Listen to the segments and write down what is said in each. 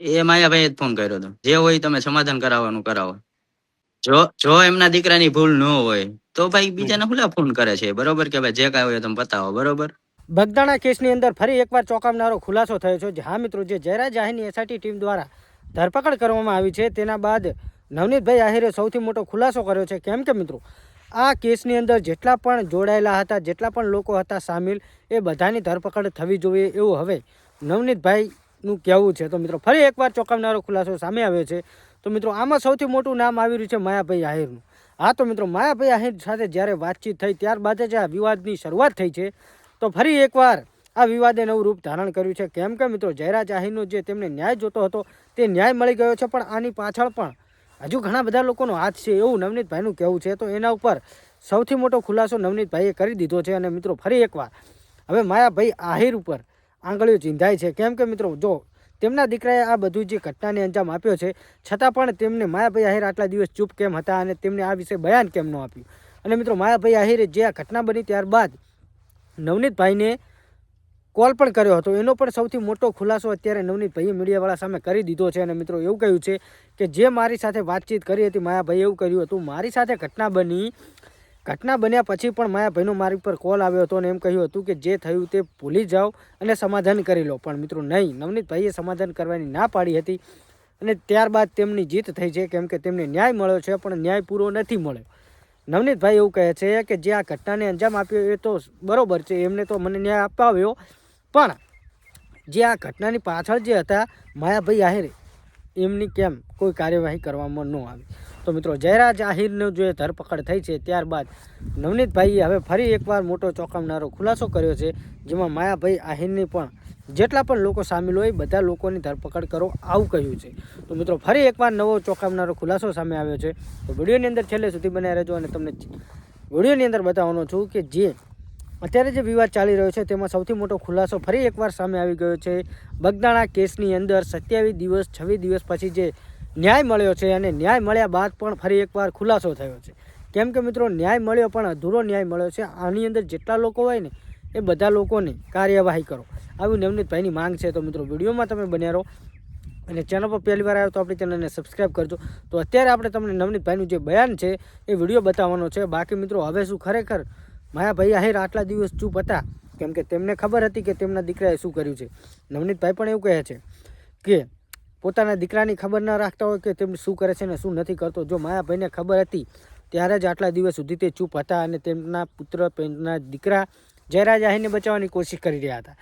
એ માયાભાઈ જ ફોન કર્યો હતો. જે હોય તમે સમાધાન કરાવવાનું કરાવો. જો જો એમના દીકરાની ભૂલ ન હોય તો ભાઈ બીજાને ભૂલા ફોન કરે છે? બરોબર કે ભાઈ જે કાંઈ હોય તમે બતાવો બરોબર? બગદાણા કેસની અંદર ફરી એકવાર ચોંકાવનારો ખુલાસો થયો છે. જે હા મિત્રો જે જયરાજ આહિરની એસઆઈટી ટીમ દ્વારા ધરપકડ કરવામાં આવી છે તેના બાદ નવનીતભાઈ આહિરે સૌથી મોટો ખુલાસો કર્યો છે. કેમ કે મિત્રો આ કેસની અંદર જેટલા પણ જોડાયેલા હતા જેટલા પણ લોકો હતા સામેલ એ બધાની ધરપકડ થવી જોઈએ એવું હવે નવનીતભાઈનું કહેવું છે. તો મિત્રો, ફરી એકવાર ચોંકાવનારો ખુલાસો સામે આવ્યો છે. તો મિત્રો, આમાં સૌથી મોટું નામ આવી રહ્યું છે માયાભાઈ આહિરનું. હા, તો મિત્રો, માયાભાઈ આહિર સાથે જ્યારે વાતચીત થઈ, ત્યારબાદ જ આ વિવાદની શરૂઆત થઈ છે. તો ફરી એકવાર આ વિવાદે નવું રૂપ ધારણ કર્યું છે. કેમ કે મિત્રો, જયરાજ આહિરનો જે તેમને ન્યાય જોતો હતો, તે ન્યાય મળી ગયો છે. પણ આની પાછળ પણ હજુ ઘણા બધા લોકોનો હાથ છે એવું નવનીતભાઈનું કહેવું છે. તો એના ઉપર સૌથી મોટો ખુલાસો નવનીતભાઈએ કરી દીધો છે. અને મિત્રો, ફરી એકવાર. હવે માયાભાઈ આહિર ઉપર આંગળીઓ ચીંધાય છે. કેમ કે મિત્રો, જો તેમના દીકરાએ આ બધું જે ઘટનાને અંજામ આપ્યો છે, છતાં પણ તેમને માયાભાઈ આહિર આટલા દિવસ ચૂપ કેમ હતા અને તેમને આ વિશે બયાન કેમ ન આપ્યું? અને મિત્રો, માયાભાઈ આહિરે જે આ ઘટના બની ત્યારબાદ નવનીતભાઈને કોલ પણ કર્યો હતો. એનો પણ સૌથી મોટો ખુલાસો અત્યારે નવનીતભાઈએ મીડિયાવાળા સામે કરી દીધો છે. અને મિત્રો, એવું કહ્યું છે કે જે મારી સાથે વાતચીત કરી હતી, માયાભાઈએ એવું કર્યું હતું, મારી સાથે ઘટના બની ઘટના બન્યા પછી પણ માયાભાઈનો મારી પર કોલ આવ્યો હતો અને એમ કહ્યું હતું કે જે થયું તે ભૂલી જાઓ અને સમાધાન કરી લો. પણ મિત્રો નહીં, નવનીતભાઈએ સમાધાન કરવાની ના પાડી હતી અને ત્યારબાદ તેમની જીત થઈ છે, કેમ કે તેમને ન્યાય મળ્યો છે, પણ ન્યાય પૂરો નથી મળ્યો. નવનીતભાઈ એવું કહે છે કે જે આ ઘટનાને અંજામ આપ્યો એ તો બરાબર છે, એમને તો મને ન્યાય અપાવ્યો, પણ જે આ ઘટનાની પાછળ જે હતા, માયાભાઈ આહિરે, એમની કેમ કોઈ કાર્યવાહી કરવામાં ન આવી? તો મિત્રો, જયરાજ આહિરનો જે ધરપકડ થઈ છે, ત્યારબાદ નવનીતભાઈએ હવે ફરી એકવાર મોટો ચોંકાવનારો ખુલાસો કર્યો છે, જેમાં માયાભાઈ આહિરની પણ જેટલા પણ લોકો સામેલ હોય, બધા લોકોની ધરપકડ કરો આવું કહ્યું છે. તો મિત્રો, ફરી એકવાર નવો ચોંકાવનારો ખુલાસો સામે આવ્યો છે. તો વિડીયોની અંદર છેલ્લે સુધી બનાવી રહેજો અને તમને વિડીયોની અંદર બતાવવાનો છું કે જે અત્યારે જે વિવાદ ચાલી રહ્યો છે, તેમાં સૌથી મોટો ખુલાસો ફરી એકવાર સામે આવી ગયો છે. બગદાણા કેસની અંદર સત્યાવીસ દિવસ, છવ્વીસ દિવસ પછી જે ન્યાય મળ્યો છે અને ન્યાય મળ્યા બાદ પણ ફરી એકવાર ખુલાસો થયો છે. કેમ કે મિત્રો, ન્યાય મળ્યો પણ અધૂરો ન્યાય મળ્યો છે. આની અંદર જેટલા લોકો હોય ને, એ બધા લોકોની કાર્યવાહી કરો. આવી નવનીતભાઈની માંગ છે તો મિત્રો, વિડીયોમાં તમે બન્યા રહો. અને ચેનલ પર પહેલી વાર આવ્યો તો આપણી ચેનલને સબસ્ક્રાઈબ કરજો. તો અત્યારે આપણે તમને નવનીતભાઈનું જે બયાન છે, એ વીડિયો બતાવવાનો છે. બાકી મિત્રો, હવે શું ખરેખર માયાભાઈ આહિર આટલા દિવસ ચૂપ હતા? કેમ કે તેમને ખબર હતી કે તેમના દીકરાએ શું કર્યું છે. નવનીતભાઈ પણ એવું કહે છે કે પોતાના દીકરાની ખબર ન રાખતા હોય કે તેમને શું કરે છે ને શું નથી કરતો. જો માયાભાઈને ખબર હતી, ત્યારે જ આટલા દિવસ સુધી તે ચૂપ હતા અને તેમના પુત્ર, તેમના દીકરા જયરાજ આહીને બચાવવાની કોશિશ કરી રહ્યા હતા.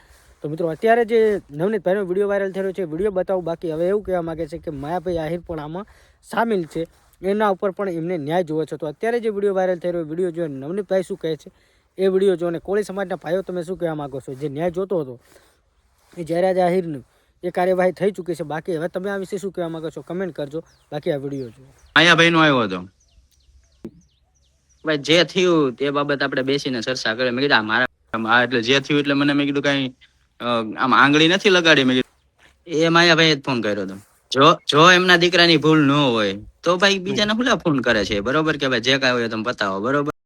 તો મિત્રો, અત્યારે જે નવનીતભાઈનો વીડિયો વાયરલ થયો છે, વીડિયો બતાવું બાકી. હવે એવું કહેવા માગે છે કે માયાભાઈ આહિર પણ આમાં સામેલ છે. એના ઉપર પણ એમને ન્યાય જોવો છે. તો અત્યારે જે વીડિયો વાયરલ થઈ રહ્યો વીડિયો જોઈને નવનીતભાઈ શું કહે છે? એ વીડિયો જો અને કોળી સમાજના ભાઈઓ તમે શું કહેવા માગો છો? જે ન્યાય જોતો હતો, એ જયરાજ આહિરનું એ કાર્યવાહી થઈ ચૂકી છે. બાકી હવે તમે આ વિશે શું કહેવા માંગો છો? કમેન્ટ કરજો. બાકી આ વીડિયો જુઓ. માયાભાઈ નો આવ્યો હતો. ભાઈ જે થયું તે બાબત આપણે બેસીને ચર્ચા કરી. મેં કીધું આ મારા આ એટલે જે થયું એટલે મને મેં કીધું કઈ આમ આંગળી નથી લગાડી. મેં કીધું એ માયાભાઈ જ ફોન કર્યો હતો. જો જો એમના દીકરાની ભૂલ ન હોય તો ભાઈ બીજાને ભૂલા ફોન કરે છે. બરોબર કે ભાઈ જે કાંઈ હોય તમે બતાવો. બરોબર?